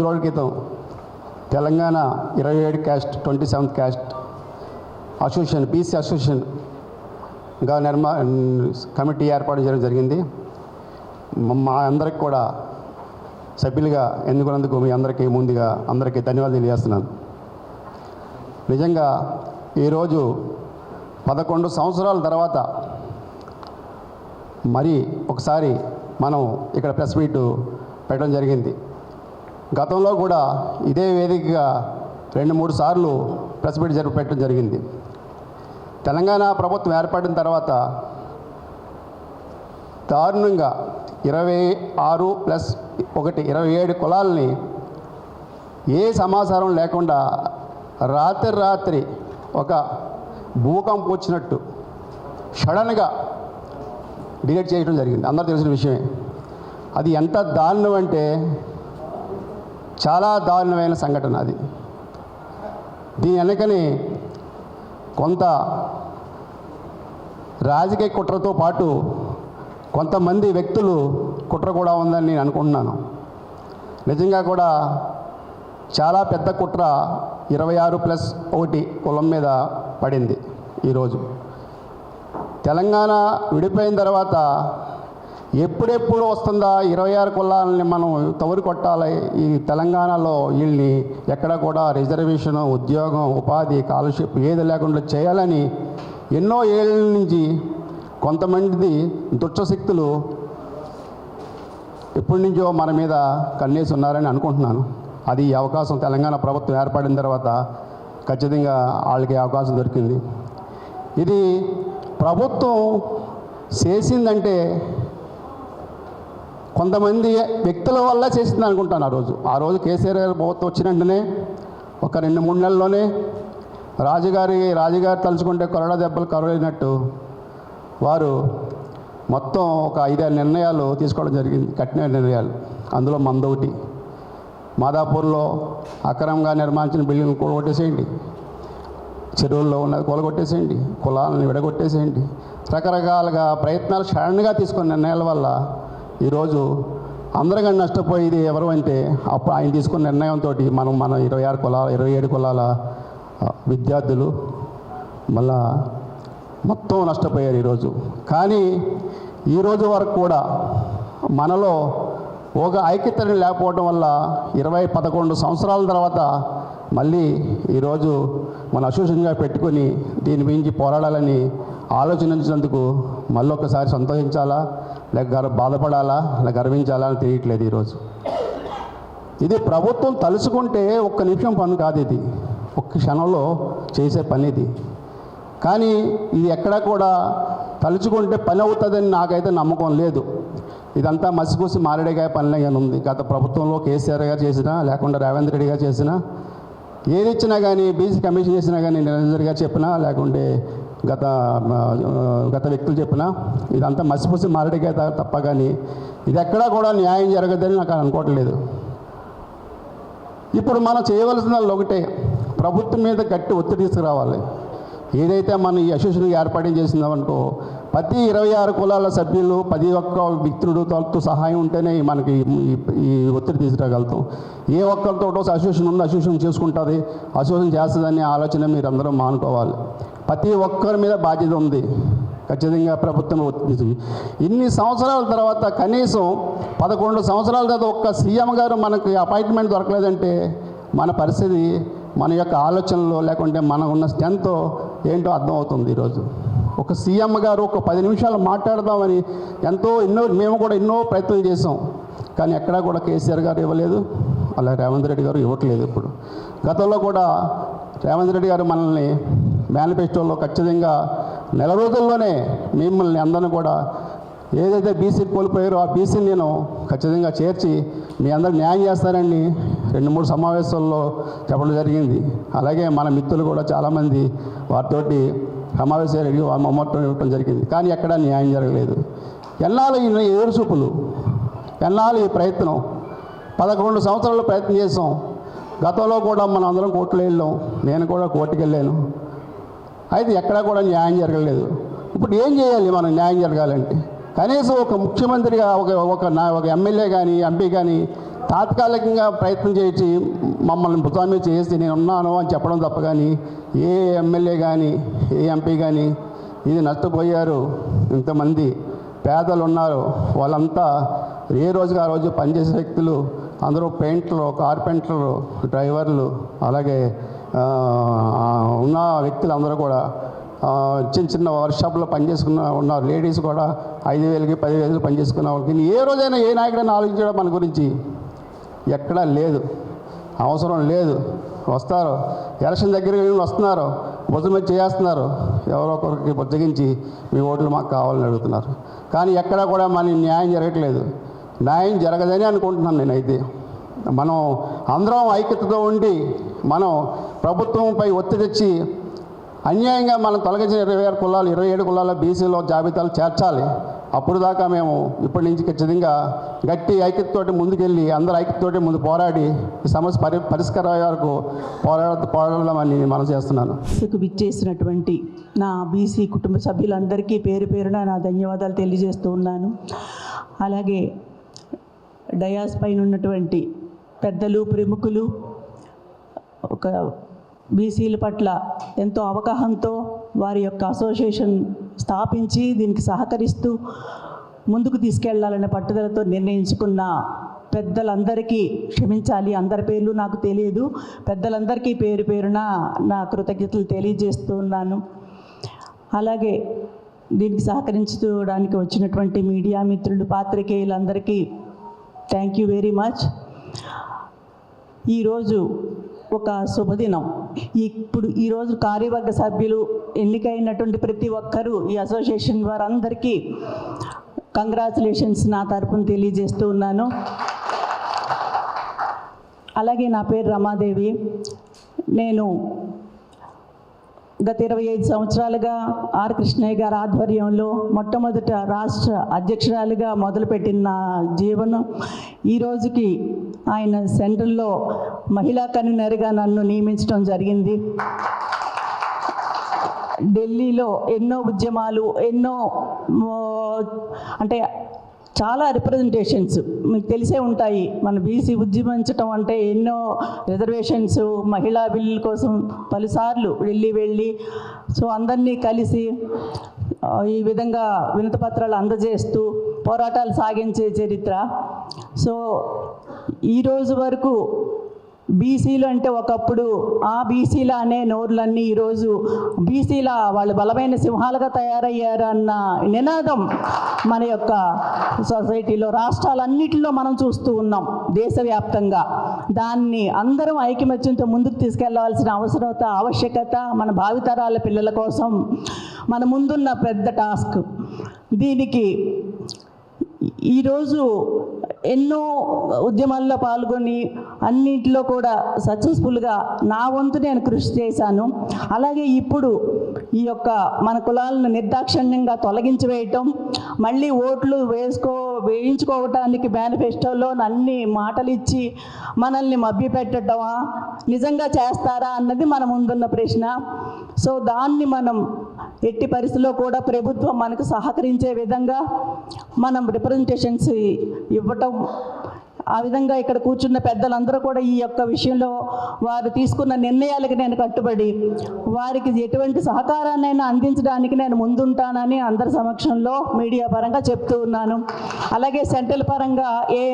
కొద్ది రోజుల క్రితం తెలంగాణ ఇరవై ఏడు caste twenty seventh caste association BC అసోసియేషన్గా నిర్మా కమిటీ ఏర్పాటు చేయడం జరిగింది. మా అందరికి కూడా సభ్యులుగా ఎన్నుకున్నందుకు మీ అందరికీ ముందుగా అందరికీ ధన్యవాదాలు తెలియజేస్తున్నాను. నిజంగా ఈరోజు పదకొండు సంవత్సరాల తర్వాత మరి ఒకసారి మనం ఇక్కడ ప్రెస్ మీట్ పెట్టడం జరిగింది. గతంలో కూడా ఇదే వేదికగా రెండు మూడు సార్లు ప్రెస్ మీట్ జరిపి పెట్టడం జరిగింది. తెలంగాణ ప్రభుత్వం ఏర్పడిన తర్వాత దారుణంగా ఇరవై ఆరు ప్లస్ ఒకటి ఇరవై ఏడు కులాలని ఏ సమాచారం లేకుండా రాత్రి రాత్రి ఒక భూకంపం వచ్చినట్టు సడన్గా డిలీట్ చేయడం జరిగింది. అందరూ తెలిసిన విషయమే. అది ఎంత దారుణం అంటే చాలా దారుణమైన సంఘటన అది. దీని వెనకని కొంత రాజకీయ కుట్రతో పాటు కొంతమంది వ్యక్తులు కుట్ర కూడా ఉందని నేను అనుకుంటున్నాను. నిజంగా కూడా చాలా పెద్ద కుట్ర ఇరవై ఆరు ప్లస్ ఒకటి కులం మీద పడింది ఈరోజు. తెలంగాణ విడిపోయిన తర్వాత ఎప్పుడెప్పుడు వస్తుందా? ఇరవై ఆరు కులాలని మనం తవరు కొట్టాలి. ఈ తెలంగాణలో వీళ్ళని ఎక్కడ కూడా రిజర్వేషన్ ఉద్యోగం ఉపాధి కాలర్షిప్ ఏది లేకుండా చేయాలని ఎన్నో ఏళ్ళ నుంచి కొంతమంది దుష్టశక్తులు ఎప్పటి నుంచో మన మీద కన్నేసి ఉన్నారని అనుకుంటున్నాను. అది ఈ అవకాశం తెలంగాణ ప్రభుత్వం ఏర్పడిన తర్వాత ఖచ్చితంగా వాళ్ళకి అవకాశం దొరికింది. ఇది ప్రభుత్వం చేసిందంటే కొంతమంది వ్యక్తుల వల్ల చేసింది అనుకుంటాను ఆ రోజు. ఆ రోజు కేసీఆర్ గారు ప్రభుత్వం వచ్చిన వెంటనే ఒక రెండు మూడు నెలల్లోనే రాజుగారి రాజుగారు తలుచుకుంటే కొరడ దెబ్బలు కరవలేనట్టు వారు మొత్తం ఒక ఐదారు నిర్ణయాలు తీసుకోవడం జరిగింది కఠిన నిర్ణయాలు. అందులో మందొకటి మాదాపూర్లో అక్రమంగా నిర్మించిన బిల్డింగ్ కూలగొట్టేసేయండి. చెరువుల్లో ఉన్నది కూలగొట్టేసేయండి. కులాలను విడగొట్టేసేయండి. రకరకాలుగా ప్రయత్నాలు సడన్గా తీసుకున్న నిర్ణయాల వల్ల ఈరోజు అందరికన్నా నష్టపోయేది ఎవరు అంటే అప్పుడు ఆయన తీసుకున్న నిర్ణయంతో మనం మన ఇరవై ఆరు కులాల ఇరవై ఏడు కులాల విద్యార్థులు మళ్ళా మొత్తం నష్టపోయారు ఈరోజు. కానీ ఈరోజు వరకు కూడా మనలో ఒక ఐక్యతని లేకపోవడం వల్ల ఇరవై పదకొండు సంవత్సరాల తర్వాత మళ్ళీ ఈరోజు మన అసోసియేషన్గా పెట్టుకొని దీని గురించి పోరాడాలని ఆలోచించినందుకు మళ్ళీ ఒకసారి సంతోషించాలా? లేక గర్వ బాధపడాలా? లేక గర్వించాలా అని తెలియట్లేదు ఈరోజు. ఇది ప్రభుత్వం తలుచుకుంటే ఒక్క నిమిషం పని కాదు ఇది. ఒక్క క్షణంలో చేసే పని ఇది. కానీ ఇది ఎక్కడా కూడా తలుచుకుంటే పని అవుతుందని నాకైతే నమ్మకం లేదు. ఇదంతా మసిగూసి మారేడుగా పనిలాగానే ఉంది? గత ప్రభుత్వంలో కేసీఆర్ గారు చేసినా లేకుండా రేవంత్ రెడ్డి గారు చేసినా ఏది ఇచ్చినా కానీ బీసీ కమిషన్ చేసినా కానీ నిరంజన్ గారు చెప్పినా లేకుంటే గత గత వ్యక్తులు చెప్పినా ఇదంతా మసిపూసి మారేడుగా తప్ప కానీ ఇది ఎక్కడా కూడా న్యాయం జరగదని నాకు అనుకోవట్లేదు. ఇప్పుడు మనం చేయవలసిన ఒకటే ప్రభుత్వం మీద గట్టి ఒత్తిడి తీసుకురావాలి. ఏదైతే మనం ఈ అసోసియేషన్ ఏర్పాటు చేసిందామనుకో ప్రతి ఇరవై ఆరు కులాల సభ్యులు ప్రతి ఒక్క వ్యక్తుడు తోతో సహాయం ఉంటేనే మనకి ఈ- ఒత్తిడి తీసుకురాగలుగుతాం ఏ ఒక్కరితోటో అసోసియేషన్ ఉంది అసోసియేషన్ చేసుకుంటుంది. అసోసియేషన్ చేస్తుందనే ఆలోచన మీరు అందరూ మానుకోవాలి. ప్రతి ఒక్కరి మీద బాధ్యత ఉంది. ఖచ్చితంగా ప్రభుత్వం ఒత్తిడి. ఇన్ని సంవత్సరాల తర్వాత కనీసం పదకొండు సంవత్సరాల తర్వాత ఒక్క సీఎం గారు మనకి అపాయింట్మెంట్ దొరకలేదంటే మన పరిస్థితి మన యొక్క ఆలోచనలో లేకుంటే మనం ఉన్న స్ట్రెంత్ ఏంటో అర్థమవుతుంది ఈరోజు. ఒక సీఎం గారు ఒక పది నిమిషాలు మాట్లాడదామని ఎంతో ఎన్నో మేము కూడా ఎన్నో ప్రయత్నం చేసాం కానీ ఎక్కడా కూడా కేసీఆర్ గారు ఇవ్వలేదు. అలా రేవంత్ రెడ్డి గారు ఇవ్వట్లేదు ఇప్పుడు. గతంలో కూడా రేవంత్ రెడ్డి గారు మనల్ని మేనిఫెస్టోలో ఖచ్చితంగా నెల రోజుల్లోనే మిమ్మల్ని అందరిని కూడా ఏదైతే బీసీ కోల్పోయారో ఆ బీసీని నేను ఖచ్చితంగా చేర్చి మీ అందరు న్యాయం చేస్తారని రెండు మూడు సమావేశాల్లో చెప్పడం జరిగింది. అలాగే మన మిత్రులు కూడా చాలామంది వారితోటి సమావేశాలు అడిగి మొట్టం ఇవ్వటం ఇవ్వడం జరిగింది. కానీ ఎక్కడా న్యాయం జరగలేదు. ఎన్నాళ్ళు ఈ ఎదురు చూపులు ఎన్నాళ్ళు ఈ ప్రయత్నం? పదకొండు సంవత్సరాలు ప్రయత్నం చేసాం గతంలో కూడా మనం అందరం కోర్టులో వెళ్ళాం. నేను కూడా కోర్టుకు వెళ్ళాను. అయితే ఎక్కడా కూడా న్యాయం జరగలేదు. ఇప్పుడు ఏం చేయాలి మనం న్యాయం జరగాలంటే? కనీసం ఒక ముఖ్యమంత్రిగా ఒక ఒక నా ఒక ఎమ్మెల్యే కానీ ఎంపీ కానీ తాత్కాలికంగా ప్రయత్నం చేసి మమ్మల్ని భుజాల చేసి నేను ఉన్నాను అని చెప్పడం తప్ప కానీ ఏ ఎమ్మెల్యే కానీ ఏ ఎంపీ కానీ ఇది నష్టపోయారు. ఇంతమంది పేదలు ఉన్నారు. వాళ్ళంతా ఏ రోజుకి ఆ రోజు పనిచేసే వ్యక్తులు అందరూ పెయింట్లు కార్పెంటర్లు డ్రైవర్లు అలాగే ఉన్న వ్యక్తులు అందరూ కూడా చిన్న చిన్న వర్క్షాప్లో పనిచేసుకున్న ఉన్నారు లేడీస్ కూడా ఐదు వేలకి పదివేలకి పనిచేసుకున్న వాళ్ళకి ఏ రోజైనా ఏ నాయకుడైనా ఆలోచించడం మన గురించి ఎక్కడా లేదు. అవసరం లేదు. వస్తారు. ఎలక్షన్ దగ్గరికి వెళ్ళి వస్తున్నారు. భుజం చేస్తున్నారు ఎవరో ఒకరికి బుజ్జగించి మీ ఓట్లు మాకు కావాలని అడుగుతున్నారు. కానీ ఎక్కడా కూడా మన న్యాయం జరగట్లేదు. న్యాయం జరగదని అనుకుంటున్నాను నేనైతే. మనం అందరం ఐక్యతతో ఉండి మనం ప్రభుత్వంపై ఒత్తిడి తెచ్చి అన్యాయంగా మనం తొలగించిన ఇరవై ఆరు కులాలు ఇరవై ఏడు కులాల బీసీలో జాబితాలు చేర్చాలి. అప్పుడు దాకా మేము ఇప్పటి నుంచి ఖచ్చితంగా గట్టి ఐక్యతతోటి ముందుకెళ్ళి అందరు ఐక్యతతోటి ముందు పోరాడి ఈ సమస్య పరి పరిష్కారం అయ్యే వరకు పోరాడ పోరాడమని మనం చేస్తున్నాను. సభకు విచ్చేసినటువంటి నా బీసీ కుటుంబ సభ్యులందరికీ పేరు పేరున నా ధన్యవాదాలు తెలియజేస్తూ ఉన్నాను. అలాగే డయాస్ పైన ఉన్నటువంటి పెద్దలు ప్రముఖులు ఒక బీసీల పట్ల ఎంతో అవగాహనతో వారి యొక్క అసోసియేషన్ స్థాపించి దీనికి సహకరిస్తూ ముందుకు తీసుకెళ్ళాలనే పట్టుదలతో నిర్ణయించుకున్న పెద్దలందరికీ క్షమించాలి. అందరి పేర్లు నాకు తెలియదు. పెద్దలందరికీ పేరు పేరున నా కృతజ్ఞతలు తెలియజేస్తూ ఉన్నాను అలాగే దీనికి సహకరించడానికి వచ్చినటువంటి మీడియా మిత్రులు పాత్రికేయులందరికీ థ్యాంక్ యూ వెరీ మచ్ ఈరోజు ఒక శుభదినం. ఇప్పుడు ఈరోజు కార్యవర్గ సభ్యులు ఎన్నికైనటువంటి ప్రతి ఒక్కరూ ఈ అసోసియేషన్ వారందరికీ కంగ్రాచులేషన్స్ నా తరపున తెలియజేస్తూ ఉన్నాను. అలాగే నా పేరు రమాదేవి. నేను గత ఇరవై ఐదు సంవత్సరాలుగా ఆర్ కృష్ణయ్య గారి ఆధ్వర్యంలో మొట్టమొదట రాష్ట్ర అధ్యక్షురాలుగా మొదలుపెట్టిన జీవనం ఈ రోజుకి ఆయన సెంట్రల్లో మహిళా కన్వీనర్గా నన్ను నియమించడం జరిగింది. ఢిల్లీలో ఎన్నో ఉద్యమాలు ఎన్నో అంటే చాలా రిప్రజెంటేషన్స్ మీకు తెలిసే ఉంటాయి. మన బీసీ ఉద్యమించటం అంటే ఎన్నో రిజర్వేషన్స్ మహిళా బిల్లుల కోసం పలుసార్లు ఢిల్లీ వెళ్ళి సో అందరినీ కలిసి ఈ విధంగా వినతిపత్రాలు అందజేస్తూ పోరాటాలు సాగించే చరిత్ర. సో ఈ రోజు వరకు బీసీలు అంటే ఒకప్పుడు ఆ బీసీల అనే నోర్లన్నీ ఈరోజు బీసీల వాళ్ళు బలమైన సింహాలుగా తయారయ్యారు అన్న నినాదం మన యొక్క సొసైటీలో రాష్ట్రాలన్నిటిలో మనం చూస్తూ ఉన్నాం దేశవ్యాప్తంగా. దాన్ని అందరం ఐకమత్యంతో ముందుకు తీసుకెళ్ళవలసిన అవసరత ఆవశ్యకత మన భావితరాల పిల్లల కోసం మన ముందున్న పెద్ద టాస్క్. దీనికి ఈరోజు ఎన్నో ఉద్యమాల్లో పాల్గొని అన్నింటిలో కూడా సక్సెస్ఫుల్గా నా వంతు నేను కృషి చేశాను. అలాగే ఇప్పుడు ఈ యొక్క మన కులాలను నిర్దాక్షిణ్యంగా తొలగించి వేయటం మళ్ళీ ఓట్లు వేసుకో వేయించుకోవటానికి మేనిఫెస్టోలో అన్ని మాటలు ఇచ్చి మనల్ని మభ్యపెట్టడమా నిజంగా చేస్తారా అన్నది మన ముందున్న ప్రశ్న. సో దాన్ని మనం ఎట్టి పరిస్థితిలో కూడా ప్రభుత్వం మనకు సహకరించే విధంగా మనం రిప్రజెంటేషన్స్ ఇవ్వటం ఆ విధంగా ఇక్కడ కూర్చున్న పెద్దలందరూ కూడా ఈ యొక్క విషయంలో వారు తీసుకున్న నిర్ణయాలకి నేను కట్టుబడి వారికి ఎటువంటి సహకారాన్నైనా అందించడానికి నేను ముందుంటానని అందరి సమక్షంలో మీడియా పరంగా చెప్తూ ఉన్నాను. అలాగే సెంట్రల్ పరంగా ఏ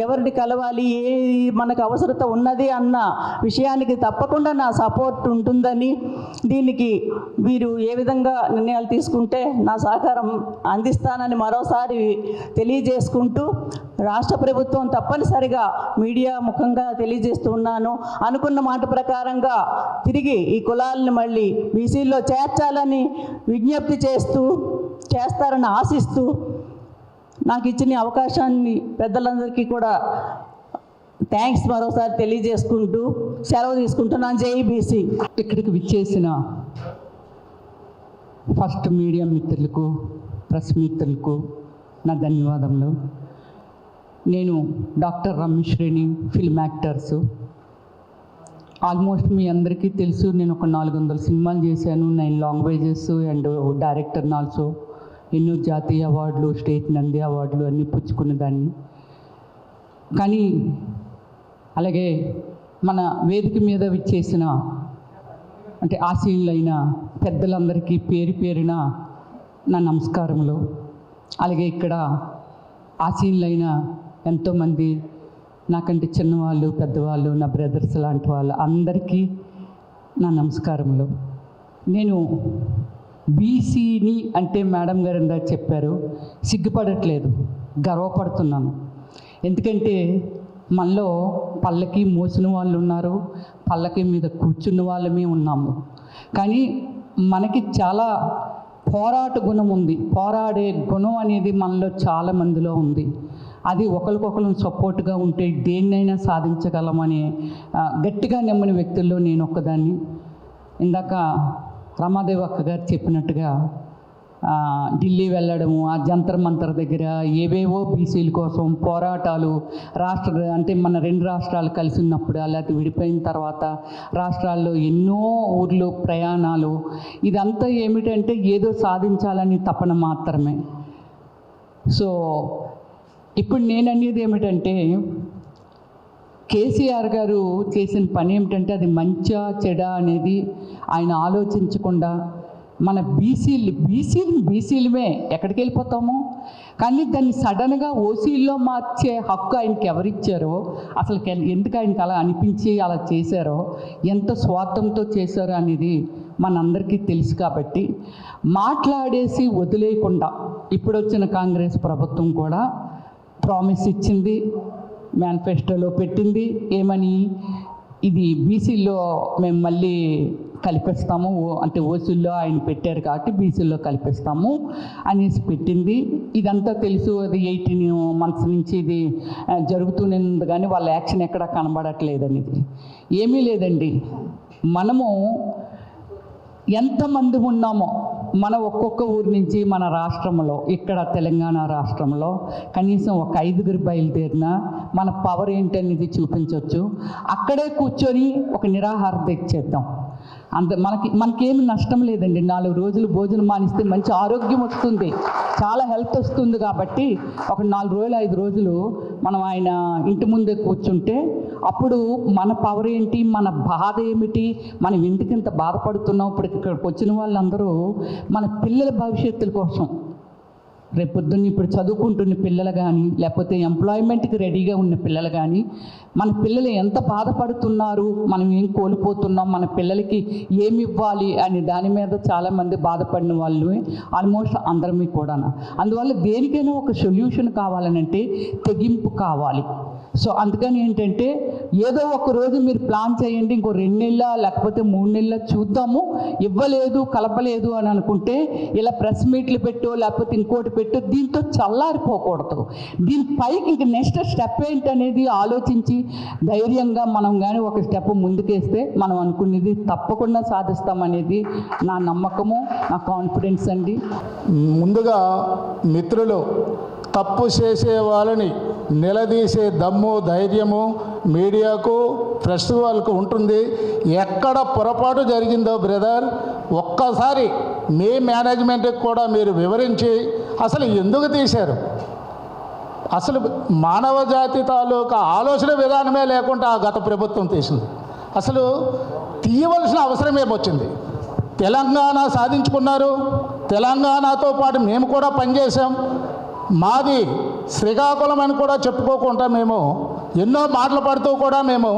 ఎవరిని కలవాలి ఏ మనకు అవసరత ఉన్నది అన్న విషయానికి తప్పకుండా నా సపోర్ట్ ఉంటుందని దీనికి వీరు ఏ విధంగా నిర్ణయాలు తీసుకుంటే నా సహకారం అందిస్తానని మరోసారి తెలియజేసుకుంటూ రాష్ట్ర ప్రభుత్వం తప్పనిసరిగా మీడియా ముఖంగా తెలియజేస్తున్నాను. అనుకున్న మాట ప్రకారంగా తిరిగి ఈ కులాలను మళ్ళీ బీసీల్లో చేర్చాలని విజ్ఞప్తి చేస్తూ చేస్తారని ఆశిస్తూ నాకు ఇచ్చిన అవకాశాన్ని పెద్దలందరికీ కూడా థ్యాంక్స్ మరోసారి తెలియజేసుకుంటూ సెలవు తీసుకుంటున్నాను. జేఈబీసీ ఇక్కడికి విచ్చేసిన ఫస్ట్ మీడియా మిత్రులకు ప్రెస్ మిత్రులకు నా ధన్యవాదములు. నేను doctor Ramesh Reni film actors. Almost మీ అందరికీ తెలుసు నేను ఒక నాలుగు వందల సినిమాలు చేశాను nine languages and director also ఎన్నో జాతీయ అవార్డులు స్టేట్ నంది అవార్డులు అన్నీ పుచ్చుకున్న దాన్ని. కానీ అలాగే మన వేదిక మీద విచ్చేసిన అంటే ఆశీనులైన పెద్దలందరికీ పేరు పేరున నా నమస్కారములు. అలాగే ఇక్కడ ఆశీనులైన ఎంతోమంది నాకంటే చిన్నవాళ్ళు పెద్దవాళ్ళు నా బ్రదర్స్ లాంటి వాళ్ళు అందరికీ నా నమస్కారములు. నేను బీసీని అంటే మేడం గారు ఇందాక చెప్పారు సిగ్గుపడట్లేదు గర్వపడుతున్నాను. ఎందుకంటే మనలో పల్లకి మోసిన వాళ్ళు ఉన్నారు పల్లకి మీద కూర్చున్న వాళ్ళమే ఉన్నాము. కానీ మనకి చాలా పోరాట గుణం ఉంది. పోరాడే గుణం అనేది మనలో చాలా మందిలో ఉంది. అది ఒకరికొకరు సపోర్ట్గా ఉంటే దేన్నైనా సాధించగలమని గట్టిగా నమ్మిన వ్యక్తుల్లో నేను ఒక్కదాన్ని. ఇందాక రమాదేవ్ అక్క గారు చెప్పినట్టుగా ఢిల్లీ వెళ్ళడము ఆ జంతర్ మంతర్ దగ్గర ఏవేవో బీసీల కోసం పోరాటాలు రాష్ట్ర అంటే మన రెండు రాష్ట్రాలు కలిసి ఉన్నప్పుడు లేకపోతే విడిపోయిన తర్వాత రాష్ట్రాల్లో ఎన్నో ఊర్లు ప్రయాణాలు. ఇదంతా ఏమిటంటే ఏదో సాధించాలని తపన మాత్రమే. సో ఇప్పుడు నేను అనేది ఏమిటంటే కేసీఆర్ గారు చేసిన పని ఏమిటంటే అది మంచా చెడ అనేది ఆయన ఆలోచించకుండా మన బీసీలు బీసీలు బీసీలమే ఎక్కడికి వెళ్ళిపోతాము? కానీ దాన్ని సడన్గా ఓసీల్లో మార్చే హక్కు ఆయనకి ఎవరిచ్చారో అసలు ఎందుకు ఆయనకి అలా అనిపించి అలా చేశారో ఎంత స్వార్థంతో చేశారో అనేది మనందరికీ తెలుసు కాబట్టి మాట్లాడేసి వదిలేయకుండా ఇప్పుడు వచ్చిన కాంగ్రెస్ ప్రభుత్వం కూడా ప్రామిస్ ఇచ్చింది మేనిఫెస్టోలో పెట్టింది. ఏమని? ఇది బీసీలో మేము మళ్ళీ కలిపేస్తాము. ఓ- అంటే ఓసీల్లో ఆయన పెట్టారు కాబట్టి బీసీల్లో కలిపేస్తాము అనేసి పెట్టింది. ఇదంతా తెలుసు. అది ఎయిటీన్ మంత్స్ నుంచి ఇది జరుగుతూనే ఉంది కానీ వాళ్ళ యాక్షన్ ఎక్కడ కనబడట్లేదు అనేది. ఏమీ లేదండి. మనము ఎంతమంది ఉన్నామో మన ఒక్కొక్క ఊరి నుంచి మన రాష్ట్రంలో ఇక్కడ తెలంగాణ రాష్ట్రంలో కనీసం ఒక ఐదుగురు బయలుదేరినా మన పవర్ ఏంటనేది చూపించవచ్చు అక్కడే కూర్చొని ఒక నిరాహార దీక్ష చేద్దాం. అంత మనకి మనకేమి నష్టం లేదండి. నాలుగు రోజులు భోజనం మానిస్తే మంచి ఆరోగ్యం వస్తుంది. చాలా హెల్త్ వస్తుంది కాబట్టి ఒక నాలుగు రోజులు ఐదు రోజులు మనం ఆయన ఇంటి ముందే కూర్చుంటే అప్పుడు మన పవర్ ఏంటి? మన బాధ ఏమిటి? మనం ఎందుకు ఇంత బాధపడుతున్నాం? ఇప్పుడు ఇక్కడికి వచ్చిన వాళ్ళందరూ మన పిల్లల భవిష్యత్తుల కోసం రేపొద్దున్న ఇప్పుడు చదువుకుంటున్న పిల్లలు కానీ లేకపోతే ఎంప్లాయ్మెంట్కి రెడీగా ఉన్న పిల్లలు కానీ మన పిల్లలు ఎంత బాధపడుతున్నారు మనం ఏం కోల్పోతున్నాం మన పిల్లలకి ఏమి ఇవ్వాలి అని దాని మీద చాలామంది బాధపడిన వాళ్ళు ఆల్మోస్ట్ అందరమీ కూడా అందువల్ల దేనికైనా ఒక సొల్యూషన్ కావాలనంటే తెగింపు కావాలి. సో అందుకని ఏంటంటే ఏదో ఒక రోజు మీరు ప్లాన్ చేయండి ఇంకో రెండు నెలల లేకపోతే మూడు నెలల చూద్దాము. ఇవ్వలేదు కలపలేదు అని అనుకుంటే ఇలా ప్రెస్ మీట్లు పెట్టో లేకపోతే ఇంకోటి పెట్టో దీంతో చల్లారిపోకూడదు. దీని పైకి ఇంక నెక్స్ట్ స్టెప్ ఏంటనేది ఆలోచించి ధైర్యంగా మనం కానీ ఒక స్టెప్ ముందుకేస్తే మనం అనుకునేది తప్పకుండా సాధిస్తామనేది నా నమ్మకము నా కాన్ఫిడెన్స్ అండి. ముందుగా మిత్రులు తప్పు చేసే వాళ్ళని నిలదీసే దమ్ము ధైర్యము మీడియాకు ప్రెస్ వాళ్ళకు ఉంటుంది. ఎక్కడ పొరపాటు జరిగిందో బ్రదర్ ఒక్కసారి మీ మేనేజ్మెంట్కి కూడా మీరు వివరించి అసలు ఎందుకు తీశారు? అసలు మానవ జాతి తాలూకా ఆలోచన విధానమే లేకుండా ఆ గత ప్రభుత్వం తీసింది. అసలు తీయవలసిన అవసరం ఏమొచ్చింది? తెలంగాణ సాధించుకున్నారు. తెలంగాణతో పాటు మేము కూడా పనిచేసాం మాది శ్రీకాకుళం అని కూడా చెప్పుకోకుండా మేము ఎన్నో మాటలు పడుతూ కూడా మేము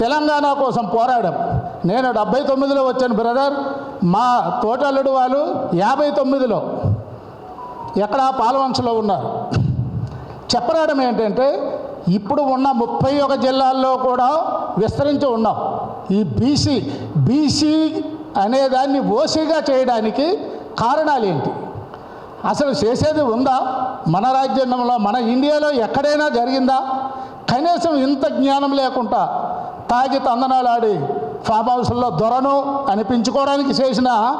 తెలంగాణ కోసం పోరాడాం. నేను డెబ్బై తొమ్మిదిలో వచ్చాను బ్రదర్. మా తోటల్లుడు వాళ్ళు యాభై తొమ్మిదిలో ఎక్కడ పాలవంచలో ఉన్నారు. చెప్పరాడం ఏంటంటే ఇప్పుడు ఉన్న ముప్పై ఒక జిల్లాల్లో కూడా విస్తరించి ఉన్నాం. ఈ బీసీ బీసీ అనేదాన్ని ఓసీగా చేయడానికి కారణాలు ఏంటి? అసలు చేసేది ఉందా? మన రాజ్యాంగంలో మన ఇండియాలో ఎక్కడైనా జరిగిందా? కనీసం ఇంత జ్ఞానం లేకుండా తాగి తందనాలాడి ఫామ్ హౌస్లో దొరను అనిపించుకోవడానికి చేసిన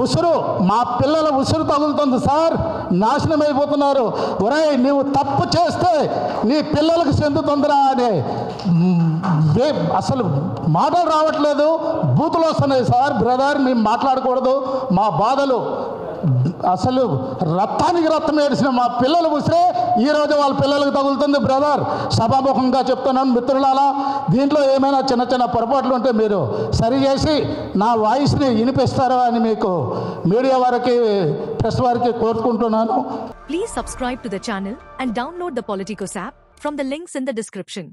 ఉసురు మా పిల్లల ఉసురు తగులుతుంది సార్. నాశనం అయిపోతున్నారు. ఒరేయ్ నువ్వు తప్పు చేస్తే నీ పిల్లలకు చెందుతుందిరా అని వే- అసలు మాటలు రావట్లేదు. బూతులు వస్తున్నాయి సార్. బ్రదర్ మేము మాట్లాడకూడదు. మా బాధలు అసలు రక్తానికి రక్తం ఏడిసిన మా పిల్లలు ఉసిరే ఈరోజు వాళ్ళ పిల్లలకు తగులుతుంది బ్రదర్ సభాముఖంగా చెప్తున్నాను మిత్రులాలా దీంట్లో ఏమైనా చిన్న చిన్న పొరపాట్లు ఉంటే మీరు సరిచేసి నా వాయిస్ని వినిపిస్తారా అని మీకు మీడియా వారికి ప్రెస్ వారికి కోరుకుంటున్నాను. Please subscribe to the channel and download the Politicos app from the links in the description